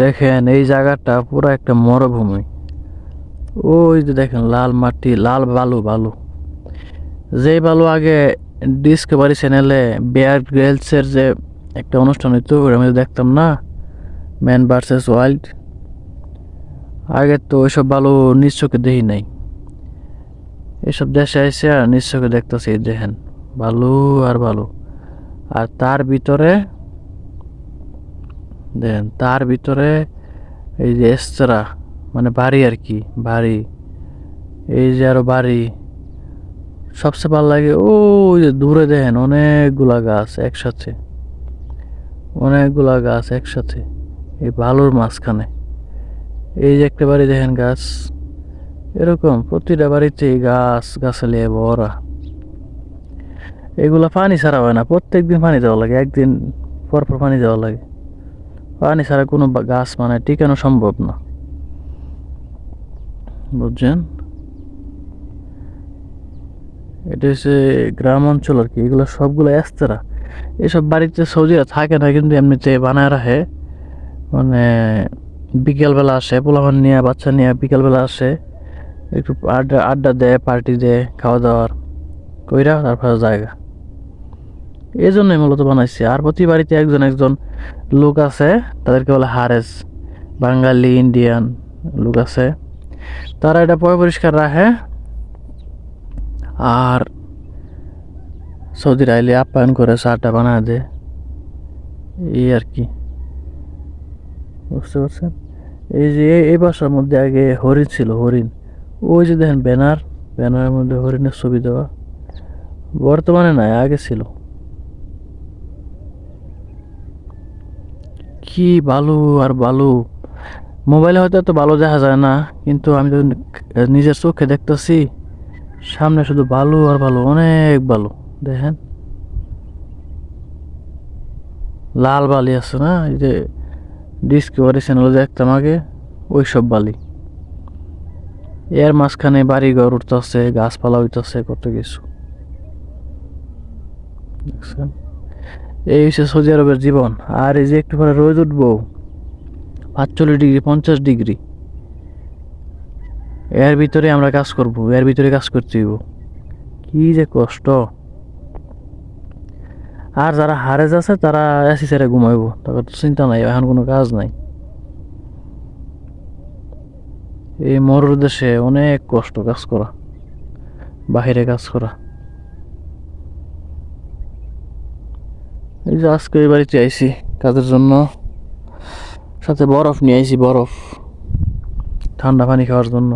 দেখেন, এই জায়গাটা পুরো একটা মরুভূমি। ওই যে দেখেন, লাল মাটি, লাল বালু বালু। যেই বালু আগে ডিসকভারি চ্যানেলে বেয়ার গ্রেলসের যে একটা অনুষ্ঠান হইতো আমি দেখতাম না। ম্যান ভার্সেস ওয়াইল্ড আগে তো ওইসব বালু নিজ চোখে দেখি নাই। এসব দেশে এসে আর নিজ চোখে দেখতেছি দেখেন, বালু আর বালু। আর তার ভিতরে দেখেন তার ভিতরে এই যে এস্তরা মানে বাড়ি আর কি, বাড়ি। এই যে আরও বাড়ি। সবচেয়ে ভালো লাগে, ও যে দূরে দেখেন, অনেকগুলা গাছ একসাথে। অনেকগুলা গাছ একসাথে, এই বালুর মাঝখানে। এই যে একটা বাড়ি দেখেন গাছ, এরকম প্রতিটা বাড়িতেই গাছ, গাছালিয়ে ভরা। এগুলা পানি ছাড়া হয় না প্রত্যেক দিন পানি দেওয়া লাগে, একদিন পর পর পানি দেওয়া লাগে। পানি ছাড়া কোনো গাছ মানে টিকানো সম্ভব না? বুঝছেন? এটা হচ্ছে গ্রাম অঞ্চল আর কি, এগুলো সবগুলো এস্তেরা এসব বাড়িতে সৌদিরা থাকে না, কিন্তু এমনিতে বানায় রাখে। মানে বিকেলবেলা আসে, পোলাপান নিয়ে, বাচ্চা নিয়ে বিকেলবেলা আসে। একটু আড্ডা আড্ডা দেয়, পার্টি দেয় খাওয়া দাওয়ার কইরা তারপরে জায়গা এই জন্যই মূলত বানাইছি। আর প্রতি বাড়িতে একজন একজন লোক আছে, তাদেরকে বলে হারেস, বাঙালি, ইন্ডিয়ান লোক আছে। তারা এটা পয় পরিষ্কার রাখে। আর সৌদির আইলে আপ্যায়ন করে চাটা বানায় দেয়। এই আর কি। বুঝতে পারছেন? এই যে এই- বাসার মধ্যে আগে হরিণ ছিল, হরিণ। ওই যে দেখেন ব্যানার, ব্যানারের মধ্যে হরিণের ছবি দেওয়া। বর্তমানে নাই, আগে ছিল। কি বালু আর বালু? মোবাইলে হয়তো এত ভালো দেখা যায় না, কিন্তু আমি তো নিজের চোখে দেখতেছি, সামনে শুধু বালু আর বালু, অনেক বালু। দেখেন। লাল বালি আছে না? এই যে ডিসকভারি চ্যানেলে দেখতাম আগে ওই সব বালি। এর মাঝখানে বাড়ি ঘর উঠতেছে, গাছপালা উঠতেছে কত কিছু। দেখছেন? এই হচ্ছে সৌদি আরবের জীবন। আর এই যে একটু পরে রোদ উঠবো, পাঁচচল্লিশ ডিগ্রি, পঞ্চাশ ডিগ্রি। এর ভিতরে আমরা কাজ করব, এর ভিতরে কাজ করতে হইব। কি যে কষ্ট। আর যারা হারেজ আছে, তারা এসি ছেড়ে ঘুমাইব তাদের তো চিন্তা নাই, এখন কোনো কাজ নাই। এই মরুর দেশে অনেক কষ্ট কাজ করা বাহিরে কাজ করা। এই যে আজকে এই বাড়িতে আইসি কাজের জন্য। সাথে বরফ নিয়ে আইসি বরফ। ঠান্ডা পানি খাওয়ার জন্য।